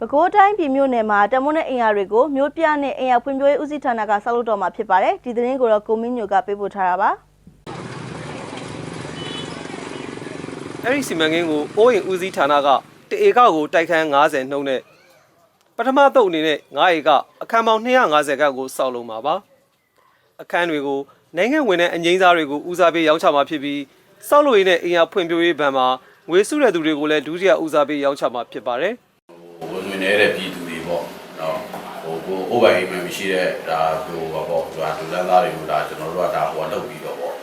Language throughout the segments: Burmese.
ပဲခူးတိုင်းပြည်မြို့နယ်မှာတမွန်းနဲ့အင်အားတွေကိုမြို့ပြနဲ့အင်အားဖွံ့ဖြိုးရေးဦးစီးဌာနကဆောက်လုပ်တော့မှာဖြစ်ပါတယ်ဒီသတင်းကိုတော့ကိုမင်းညိုကပေးပို့ထားတာပါအဲ့ဒီစီမံကိန်းကိုအိုးရင်ဦးစီးဌာနကတဧကကိုတိုက်ခန်း90နှုန်းနဲ့ပထမတုပ်အနေနဲ့9ဧကအခန်းပေါင်း250ခန့်ကိုစောက်လုပ်မှာပါအခန်းတွေကိုနိုင်ငံဝင်တဲ့အငိမ့်စားတွေကိုဦးစားပေးရောင်းချမှာဖြစ်ပြီးစောက်လို့ရင်းနဲ့အင်အားဖွံ့ဖြိုးရေးဘဏ်မှာငွေစုတဲ့သူတွေကိုလည်းဒုတိယဦးစားပေးရောင်းချမှာဖြစ်ပါတယ် ဝင်ဝင်နေတဲ့ပြည်သူတွေပေါ့နော်ဟိုကိုအိုဘိုင်အိမ်မမရှိတဲ့ဒါဟိုပါပေါ့ဒါဒူလန်းသားတွေကိုဒါကျွန်တော်တို့ကဒါဟိုလုပ်ပြီးတော့ပေါ့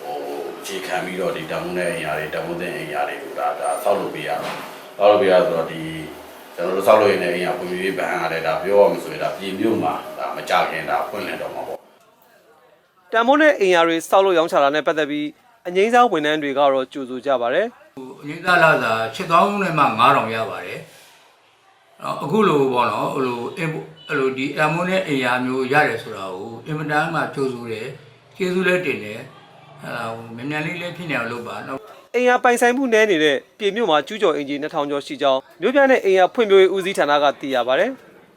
ဟိုအခြေခံပြီးတော့ဒီတမုန်းတဲ့အရာတွေတမုန်းတဲ့အရာတွေကိုဒါဒါဆောက်လုပ်ပေးရတော့ဆောက်လုပ်ပေးရဆိုတော့ဒီကျွန်တော်တို့ဆောက်လုပ်ရင်းတဲ့အရာပုံရိပ်ဘဏ်ကလည်းဒါပြောရမှာဆိုရင်ဒါပြည်မြို့မှာဒါမကြခင်ဒါဖွင့်လည်တော့မှာပေါ့တန်မိုးနဲ့အင်အားတွေစောက်လို့ရောင်းချတာနဲ့ပတ်သက်ပြီးအငိမ့်စားဝန်ထမ်းတွေကတော့ကြိုဆိုကြပါတယ်အရင်သားလာစာ7000နဲ့မှ9000ရပါတယ်။ အော်အခုလိုပေါ့နော်ဟိုလိုအင်အဲ့လိုဒီအမွန်နဲ့အရာမျိုးရတယ်ဆိုတာကိုအင်မတန်မှကြိုးစုတယ်ကျေးဇူးလည်းတင်တယ်အဲဒါကိုမြန်မြန်လေးလေးဖြစ်နေအောင်လုပ်ပါနော်အင်အားပိုင်ဆိုင်မှုနည်းနေတဲ့ပြည်မြို့မှာကျူးကျော်အင်ဂျီ2000ကျော်ရှိကြောင်းမြို့ပြနဲ့အင်အားဖွံ့ဖြိုးရေးဦးစီးဌာနကသိရပါတယ်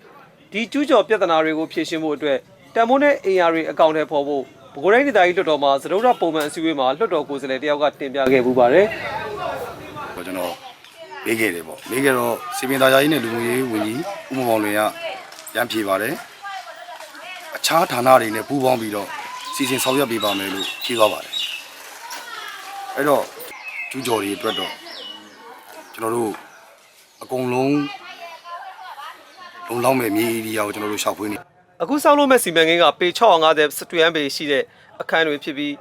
။ဒီကျူးကျော်ပြဿနာတွေကိုဖြေရှင်းဖို့အတွက်တန်မိုးနဲ့အင်အားတွေအကောင့်ထဲပေါ်ဖို့ဗကိုတိုင်းဒေသကြီးလွှတ်တော်မှာသရုပ်ရပုံမှန်အစည်းအဝေးမှာလွှတ်တော်ကိုယ်စားလှယ်တယောက်ကတင်ပြခဲ့ပူပါတယ်တော့ကျွန်တော် မေးခဲ့တယ်ပေါ့မေးခဲ့တော့စီပင်သားယာကြီးနဲ့လူမှုရေးဝန်ကြီးဦးမောင်မောင်လွင်ကရန်ဖြေပါတယ်အခြားဌာနတွေနဲ့ပူးပေါင်းပြီးတော့စီစဉ်ဆောင်ရွက်ပေးပါမယ်လို့ဖြေသွားပါတယ်အဲ့တော့ကျူးကျော်တွေအတွက်တော့ကျွန်တော်တို့အကုန်လုံးလုံလောက်မဲ့မြေဧရိယာကိုကျွန်တော်တို့ရှောက်ဖွေးနေ။အခုဆောက်လုပ်မဲ့စီမံကိန်းကပေ650စတွန်ပေရှိတဲ့အခန်းတွေဖြစ်ပြီး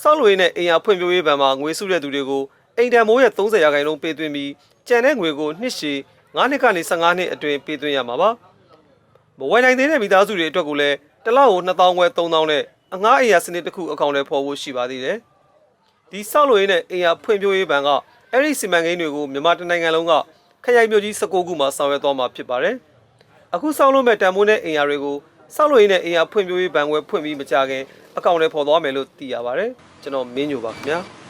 ဆောက်လုပ်ရင်းနဲ့အင်အားဖွံ့ဖြိုးရေးဘဏ်မှာငွေစုတဲ့သူတွေကို အိမ်တန်မိုးရဲ့30ရာခိုင်နှုန်းပေးသွင်းပြီးကျန်တဲ့ငွေကိုနှစ်ရှည်9နှစ်ကနေ15နှစ်အတွင်းပေးသွင်းရမှာပါ။မဝယ်နိုင်သေးတဲ့မိသားစုတွေအတွက်ကိုလည်းတစ်လောက်ကို2000ခွဲ3000နဲ့အငှားအိမ်ယာစနစ်တစ်ခုအကောင့်ထဲပေါ်ဖို့ရှိပါသေးတယ်။ဒီဆောက်လုပ်ရင်းနဲ့အိမ်ယာဖွံ့ဖြိုးရေးဘဏ်ကအဲ့ဒီစီမံကိန်းတွေကိုမြန်မာတိုင်းနိုင်ငံလုံးကခရိုင်မြို့ကြီး19ခုမှာဆောင်ရွက်သွားမှာဖြစ်ပါတယ်။အခုဆောက်လုပ်မဲ့တန်မိုးနဲ့အင်အားတွေကိုဆောက်လုပ်ရင်းနဲ့အင်အားဖွံ့ဖြိုးရေးဘဏ်ခွဲဖွင့်ပြီးမကြခင်အကောင့်ထဲပေါ်သွားမယ်လို့သိရပါတယ်ကျွန်တော်မင်းညိုပါခင်ဗျာ